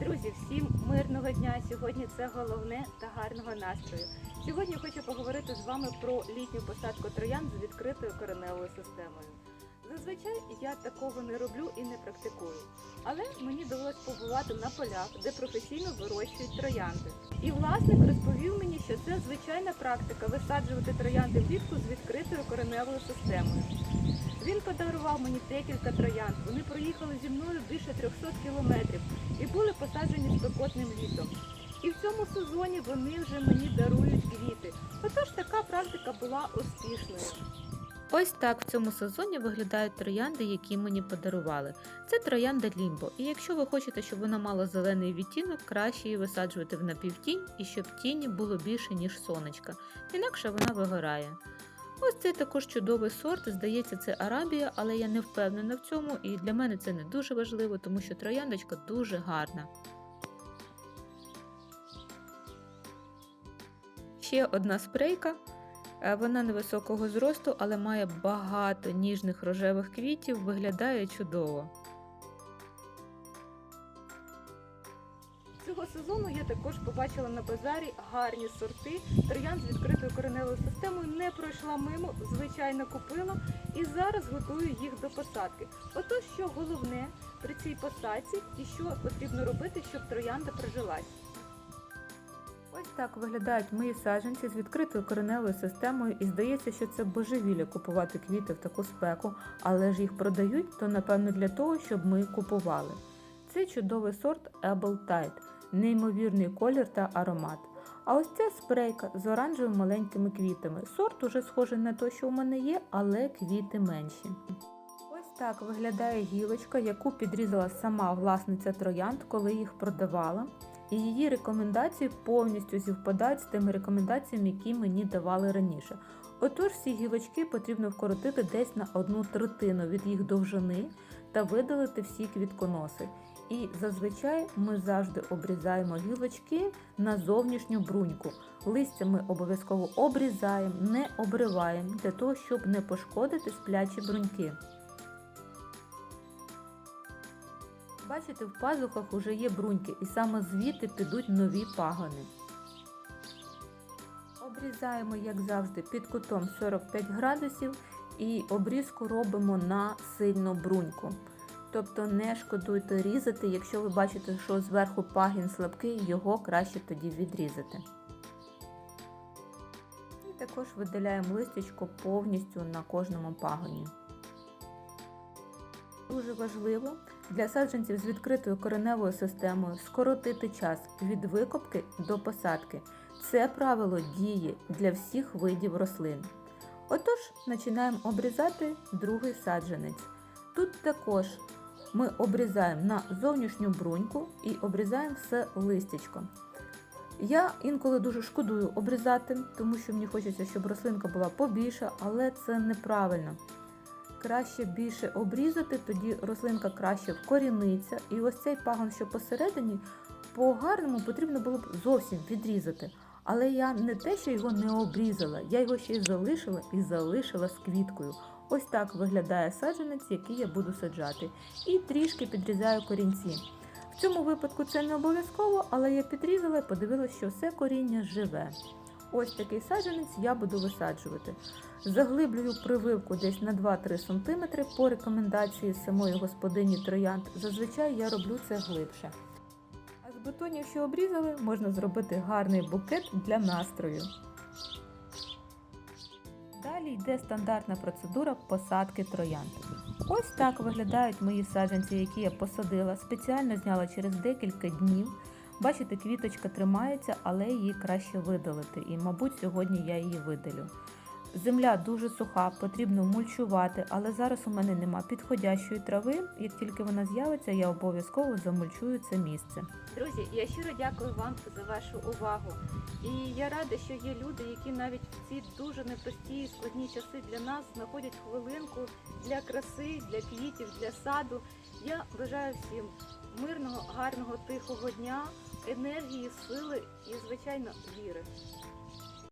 Друзі, всім мирного дня! Сьогодні це головне та гарного настрою. Сьогодні хочу поговорити з вами про літню посадку троян з відкритою кореневою системою. Зазвичай я такого не роблю і не практикую, але мені довелось побувати на полях, де професійно вирощують троянди. І власник розповів мені, що це звичайна практика висаджувати троянди влітку з відкритою кореневою системою. Він подарував мені декілька троянд. Вони проїхали зі мною більше 300 кілометрів і були посаджені спекотним літом. І в цьому сезоні вони вже мені дарують квіти. Отож така практика була успішною. Ось так в цьому сезоні виглядають троянди, які мені подарували. Це троянда Лімбо, і якщо ви хочете, щоб вона мала зелений відтінок, краще її висаджувати в напівтінь і щоб тіні було більше, ніж сонечка, інакше вона вигорає. Ось це також чудовий сорт, здається, це Арабія, але я не впевнена в цьому, і для мене це не дуже важливо, тому що трояндочка дуже гарна. Ще одна спрейка. Е, Вона невисокого зросту, але має багато ніжних рожевих квітів, виглядає чудово. Цього сезону я також побачила на базарі гарні сорти. Троян з відкритою кореневою системою не пройшла мимо, звичайно купила і зараз готую їх до посадки. Отож, що головне при цій посадці і що потрібно робити, щоб троянда прижилась. Ось так виглядають мої саджанці з відкритою кореневою системою, і здається, що це божевілля купувати квіти в таку спеку, але ж їх продають, то напевно для того, щоб ми купували. Це чудовий сорт Apple Tide, неймовірний колір та аромат. А ось ця спрейка з оранжевими маленькими квітами. Сорт уже схожий на те, що у мене є, але квіти менші. Ось так виглядає гілочка, яку підрізала сама власниця троянд, коли їх продавала. І її рекомендації повністю зівпадають з тими рекомендаціями, які мені давали раніше. Отож, всі гілочки потрібно вкоротити десь на одну третину від їх довжини та видалити всі квітконоси. І зазвичай ми завжди обрізаємо гілочки на зовнішню бруньку. Листя ми обов'язково обрізаємо, не обриваємо для того, щоб не пошкодити сплячі бруньки. Бачите, в пазухах уже є бруньки, і саме звідти підуть нові пагони. Обрізаємо, як завжди, під кутом 45 градусів і обрізку робимо на сильну бруньку. Тобто не шкодуйте різати, якщо ви бачите, що зверху пагін слабкий, його краще тоді відрізати. І також видаляємо листячко повністю на кожному пагоні. Дуже важливо для саджанців з відкритою кореневою системою скоротити час від викопки до посадки. Це правило діє для всіх видів рослин. Отож, починаємо обрізати другий саджанець. Тут також ми обрізаємо на зовнішню бруньку і обрізаємо все листячко. Я інколи дуже шкодую обрізати, тому що мені хочеться, щоб рослинка була побільша, але це неправильно краще більше обрізати, тоді рослинка краще вкоріниться. І ось цей пагон, що посередині, по-гарному потрібно було б зовсім відрізати. Але я не те, що його не обрізала, я його ще й залишила і залишила з квіткою. Ось так виглядає саджанець, який я буду саджати. І трішки підрізаю корінці. В цьому випадку це не обов'язково, але я підрізала і подивилася, що все коріння живе. Ось такий саджанець я буду висаджувати. Заглиблюю прививку десь на 2-3 см по рекомендації самої господині троянд. Зазвичай я роблю це глибше. Бутонів, що обрізали, можна зробити гарний букет для настрою. Далі йде стандартна процедура посадки троянд. Ось так виглядають мої саджанці, які я посадила. Спеціально зняла через декілька днів. Бачите, квіточка тримається, але її краще видалити. І, мабуть, сьогодні я її видалю. Земля дуже суха, потрібно мульчувати, але зараз у мене нема підходящої трави. Як тільки вона з'явиться, я обов'язково замульчую це місце. Друзі, я щиро дякую вам за вашу увагу. І я рада, що є люди, які навіть в ці дуже непрості і складні часи для нас знаходять хвилинку для краси, для квітів, для саду. Я бажаю всім мирного, гарного, тихого дня, енергії, сили і, звичайно, віри.